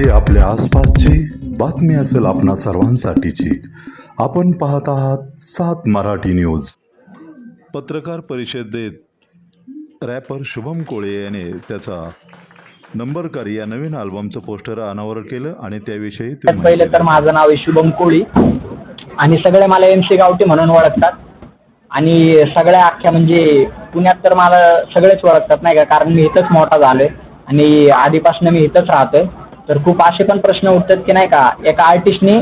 जी आपल्या आसपासची बातमी असेल आपणा सर्वांसाठीची. आपण पाहत आहात सात मराठी न्यूज. पत्रकार परिषदेत रॅपर शुभम कोळे याने त्याचा नंबरकारी या नवीन अल्बमचं पोस्टर अनावर केलं आणि त्याविषयी पहिले तर माझं नाव आहे शुभम कोळी. आणि सगळे मला एम सी गावठी म्हणून ओळखतात. आणि सगळ्या अख्ख्या म्हणजे पुण्यात तर मला सगळेच ओळखतात नाही का? कारण मी इथंच मोठा झालोय. आणि आधीपासून मी इथंच राहतोय. तर खूप असे पण प्रश्न उठतात की नाही का एका आर्टिस्टनी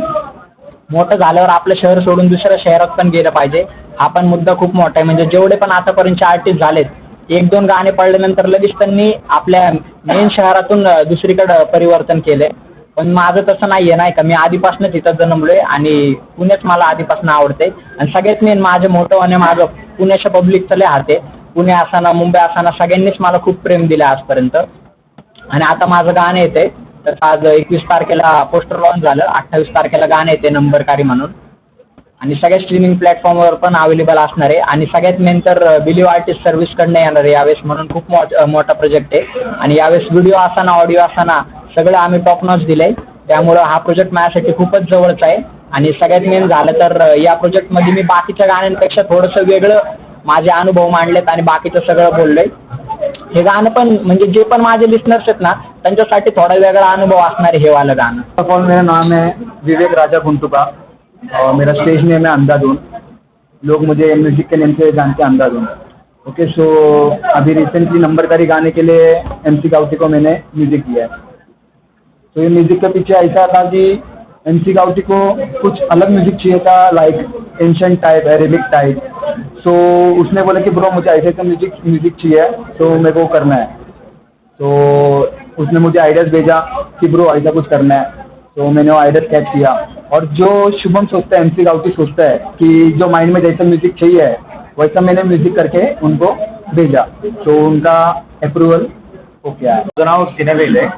मोठं झाल्यावर आपलं शहर सोडून दुसऱ्या शहरात पण गेलं पाहिजे. हा पण मुद्दा खूप मोठा आहे. म्हणजे जेवढे पण आतापर्यंतचे आर्टिस्ट झालेत एक दोन गाणे पडल्यानंतर लगेच त्यांनी आपल्या मेन शहरातून दुसरीकडं परिवर्तन केले पण माझं तसं नाही आहे नाही का. मी आधीपासूनच इथं जन्मलोय आणि पुणेच मला आधीपासून आवडते. आणि सगळ्यात मेन माझं मोठं आणि माझं पुण्याच्या पब्लिकचं लय हात. आहे पुणे असताना मुंबई असताना सगळ्यांनीच मला खूप प्रेम दिलं आजपर्यंत. आणि आता माझं गाणं येते तर आज एकवीस तारखेला पोस्टर लॉन्च झालं. अठ्ठावीस तारखेला गाणं येते नंबरकारी म्हणून. आणि सगळ्या स्ट्रीमिंग प्लॅटफॉर्मवर पण अवेलेबल असणार आहे. आणि सगळ्यात मेन तर बिलिव्ह आर्टिस्ट सर्व्हिसकडनं येणार आहे यावेळेस म्हणून खूप मोठ मोठा प्रोजेक्ट आहे. आणि यावेळेस व्हिडिओ असताना ऑडिओ असताना सगळं आम्ही टॉप नॉच दिलं आहे त्यामुळं हा प्रोजेक्ट माझ्यासाठी खूपच जवळचा आहे. आणि सगळ्यात मेन झालं तर या प्रोजेक्टमध्ये मी बाकीच्या गाण्यांपेक्षा थोडंसं वेगळं माझे अनुभव मांडलेत आणि बाकीचं सगळं बोललंय. हे गाणं पण, म्हणजे जे पण माझे लिस्नर्स आहेत ना, त्यांच्यासाठी थोडा वेगळा अनुभव असणार हे वालं गाणं. फ़र्स्ट ऑल मेरा नाम है विवेक राजा और मेरा स्टेज नेम है अंधाधुन. लोग मुझे म्यूज़िक के नेम से जानते हैं ओके सो अभी रिसेंटली नंबरकारी गाने के लिए एम सी गावटी को मैंने म्यूज़िक किया है. तो ये म्यूज़िक के पीछे ऐसा था कि एम सी गावटी को कुछ अलग म्यूज़िक चाहिए था like ancient type Arabic type so उसने बोला कि ब्रो, मुझे ऐसे ऐसे म्यूज़िक म्यूज़िक चाहिए तो मेरे को करना है। तो उसने मुझे आइडियाज़ भेजा कि ब्रो ऐसा कुछ करना है। तो मैंने वो आइडियाज़ कैच किया। और जो शुभम सोचता है एमसी गाउटी सोचता है कि जो माइंड में जैसा म्यूज़िक चाहिए, वैसा मैंने म्यूज़िक करके उनको भेजा। तो उनका अप्रूवल हो गया है। माझं नाव सिनेवेल आहे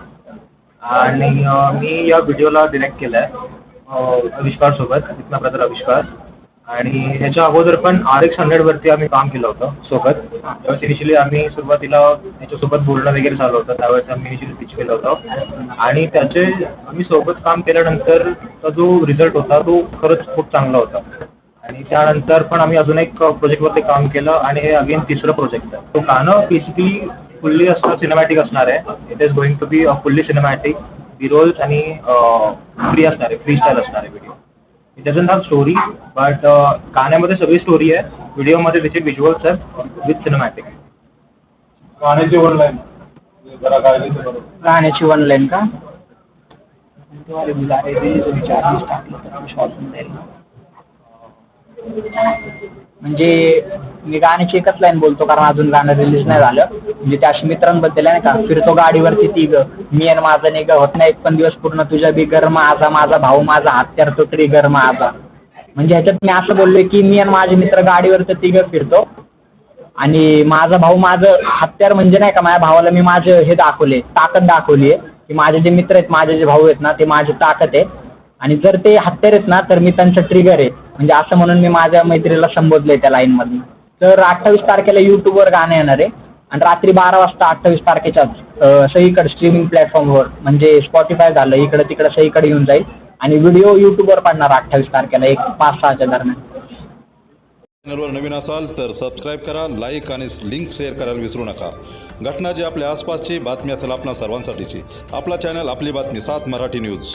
आणि मी या व्हिडिओला डिरेक्ट केलं आहे अविष्कारसोबत इथला ब्रदर अविष्कार आणि ह्याच्या अगोदर पण आर एक्स हंड्रेडवरती आम्ही काम केलं होतं सोबत. त्यावेळेस इनिशियली आम्ही सुरुवातीला त्याच्यासोबत बोलणं वगैरे झालं होतं त्यावेळेस आम्ही इनिशियली पिच केलं होतं. आणि त्याचे आम्ही सोबत काम केल्यानंतर जो रिझल्ट होता तो खरंच खूप चांगला होता. आणि त्यानंतर पण आम्ही अजून एक प्रोजेक्टवरती काम केलं आणि हे अगेन तिसरं प्रोजेक्ट आहे. तो गाणं बेसिकली फुल्ली असणार सिनेमॅटिक असणार आहे. It is going to be fully cinematic roles आणि फ्री असणार आहे फ्री स्टाईल असणार आहे video it doesn't have story but गाण्यामध्ये सगळी स्टोरी आहे व्हिडिओमध्ये त्याचे विज्युअल्स आहेत विथ सिनेमॅटिक गाण्याची वन लाईन जरा गाण्याची वन लाईन का म्हणजे मी गाण्याची एकच लाईन बोलतो कारण अजून गाणं रिलीज नाही झालं. म्हणजे त्या अशी मित्रांबद्दल आहे ना का फिरतो गाडीवरती ती ग. मी आणि माझं निघ होत नाही एक पण दिवस पूर्ण तुझ्या बिगर माझा माझा भाऊ माझा हत्यार तो ट्रिगर माझा. म्हणजे ह्याच्यात मी असं बोललोय की मी आणि माझे मित्र गाडीवरती तिघं फिरतो. आणि माझा भाऊ माझं हत्यार म्हणजे नाही का माझ्या भावाला मी माझं हे दाखवले ताकद दाखवली आहे. की माझे जे मित्र आहेत माझे जे भाऊ आहेत ना ते माझी ताकद आहे. आणि जर ते हत्यार आहेत ना तर मी त्यांचं ट्रिगर आहे. म्हणजे असं म्हणून मी माझ्या मैत्रीला संबोधलंय त्या लाईनमधून तर अठ्ठावीस तारखेला यूट्यूबवर गाणं येणार आहे. आणि रात्री बारा वाजता अठ्ठावीस तारखेच्याच अं, सगळीकडे स्ट्रीमिंग प्लॅटफॉर्मवर म्हणजे स्पॉटीफाय झालं इकडं तिकडं सगळीकडे येऊन जाईल. आणि व्हिडिओ यूट्यूबवर पडणार अठ्ठावीस तारखेला एक पाच सहाच्या दरम्यान. चॅनलवर नवीन असाल तर सबस्क्राईब करा लाईक आणि लिंक शेअर करायला विसरू नका. घटना जी आपल्या आसपासची बातमी असेल आपल्या सर्वांसाठीची. आपला चॅनल आपली बातमी सात मराठी न्यूज